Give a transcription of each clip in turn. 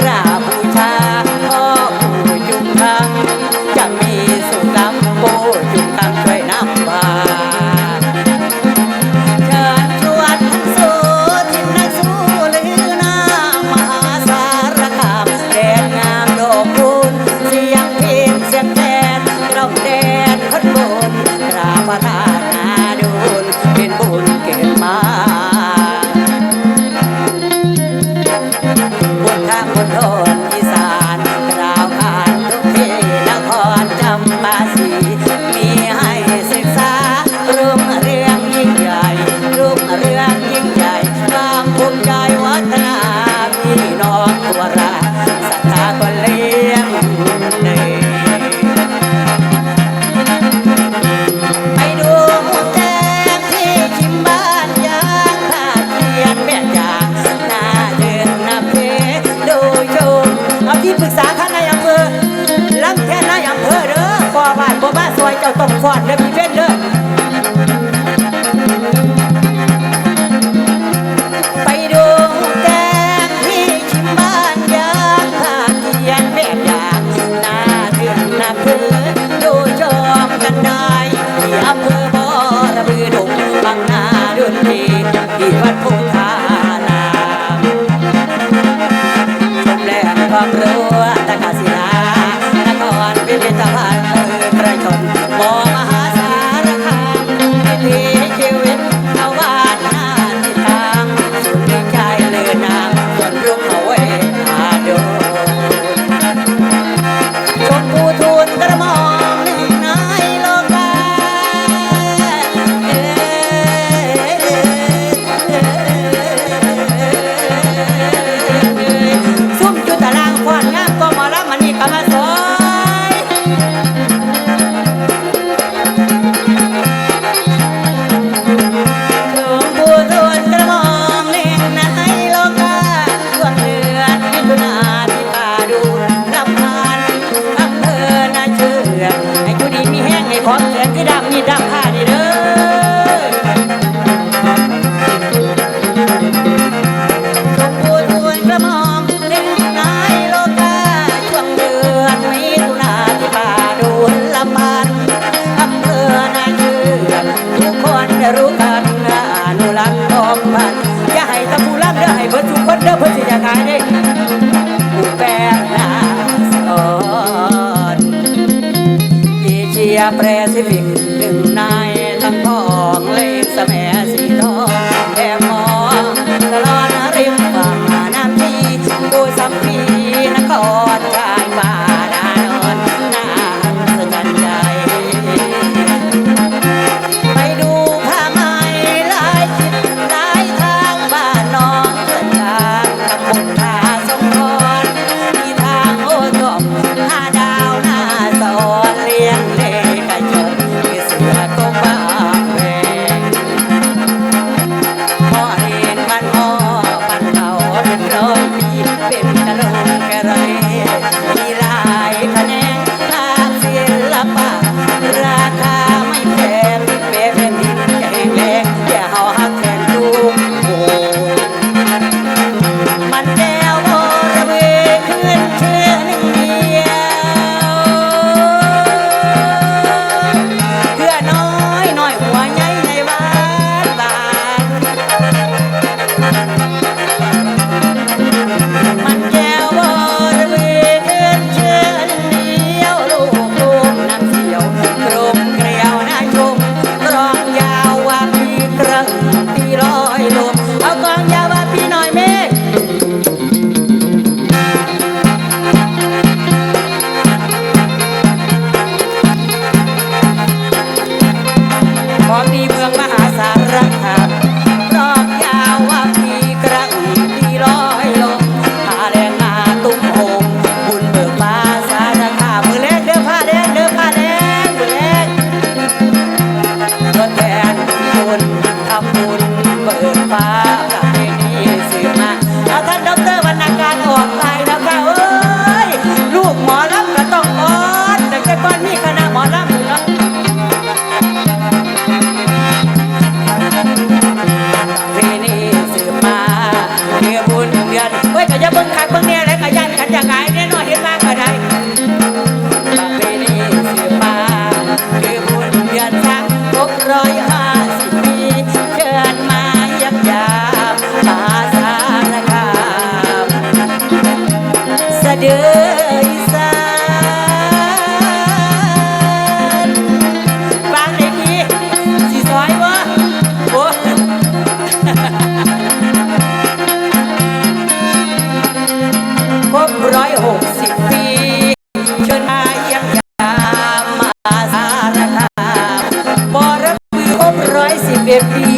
ก เชีย สารคามบอรับมืออบร้อยสิบเอ็ดปี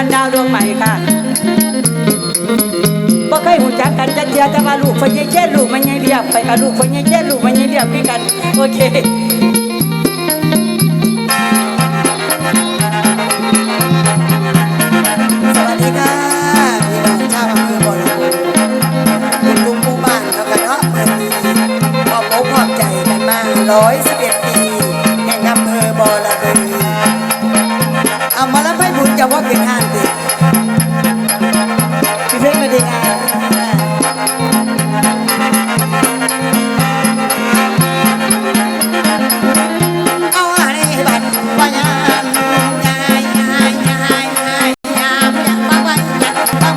านดาวดวงใหม่ค่ะบ่เคยหูจักกันจะเดียวจะว่าลูกคนยังเจ็ดลูกมันยังเรียบไปกับลูกคนยังเจ็ดลูกมันยังเรียบพี่กันโอเคร้อยสิ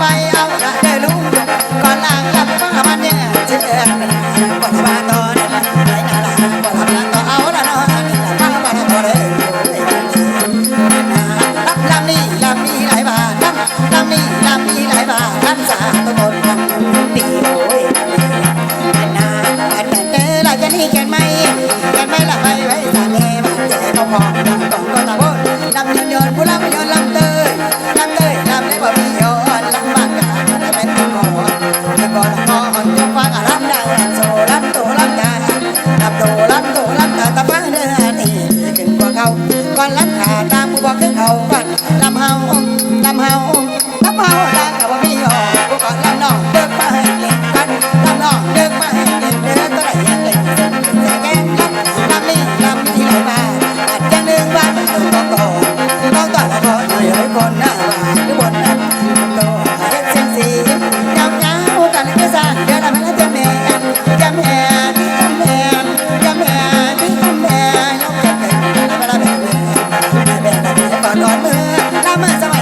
bye, bye, bye, bye. อนอนเมื่อละเมื่อ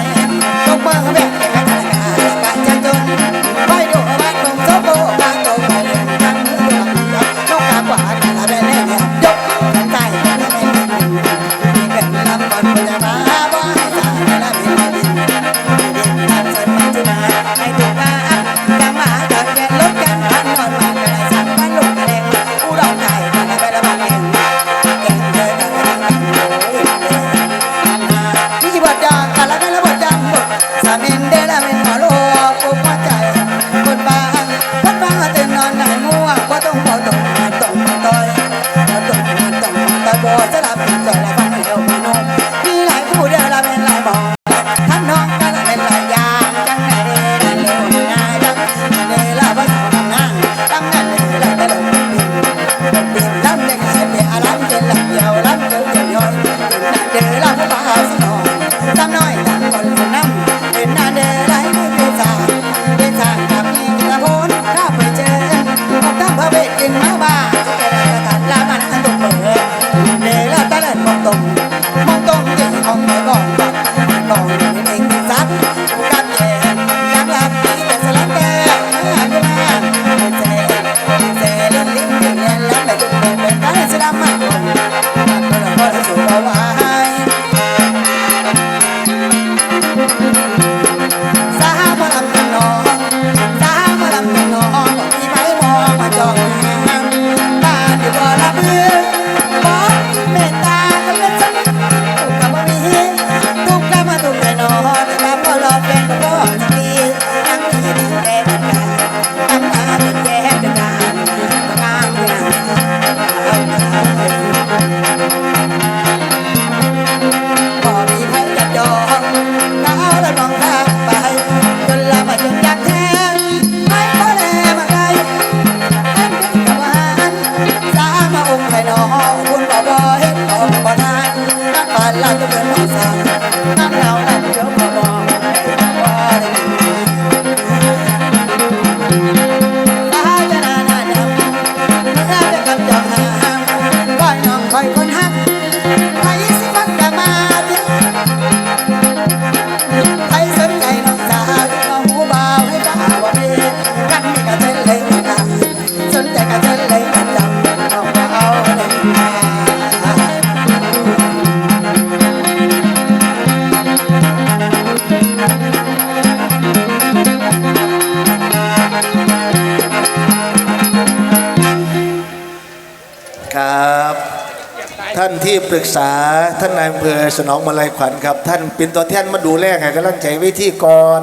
ที่ปรึกษาท่านนายอำเภอสนองมาลัยขวัญครับ ท่านเป็นตัวแทนมาดูแลให้กำลังใจไว้ที่กร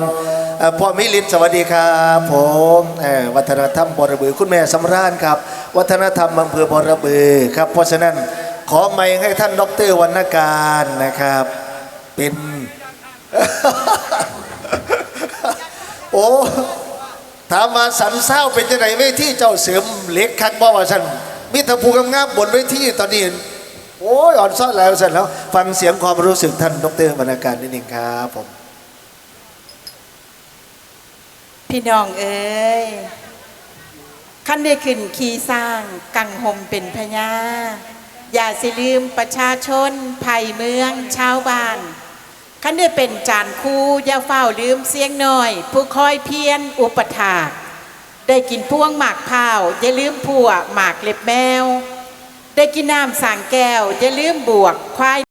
เอ่อพ่อมิลินสวัสดีครับผมวัฒนธรรมบรบือคุณแม่สำราญครับ วัฒนธรรมอำเภอบรบือครับเพราะฉะนั้นขอไมค์ให้ท่านดรวรรณการนะครับ เป็นโอ้ถามมาสันเศร้าเป็นจังไหนเวทีเจ้าเสริมเล็กคักบ่ว่าฉันมิตรภูกำงามบนเวทีตอนนี้ โอ้ยอ่อนซ้อนแล้วเสร็จแล้ว ฟังเสียงความรู้สึกท่านดรวรรณการนิดหนึ่งครับผม พี่น้องเอ้ยขั้นได้ขึ้นขี่สร้างกังหมเป็นพญาอย่าสิลืมประชาชนภัยเมืองชาวบ้านขั้นได้เป็นจานคู่อย่าเฝ้าลืมเสียงหน่อย ผู้คอยเพียรอุปถาก ได้กินพวงหมากพร้าอย่าลืมผัวหมากเล็บแมว ได้กินน้ำสางแก้วจะลืมบวกควาย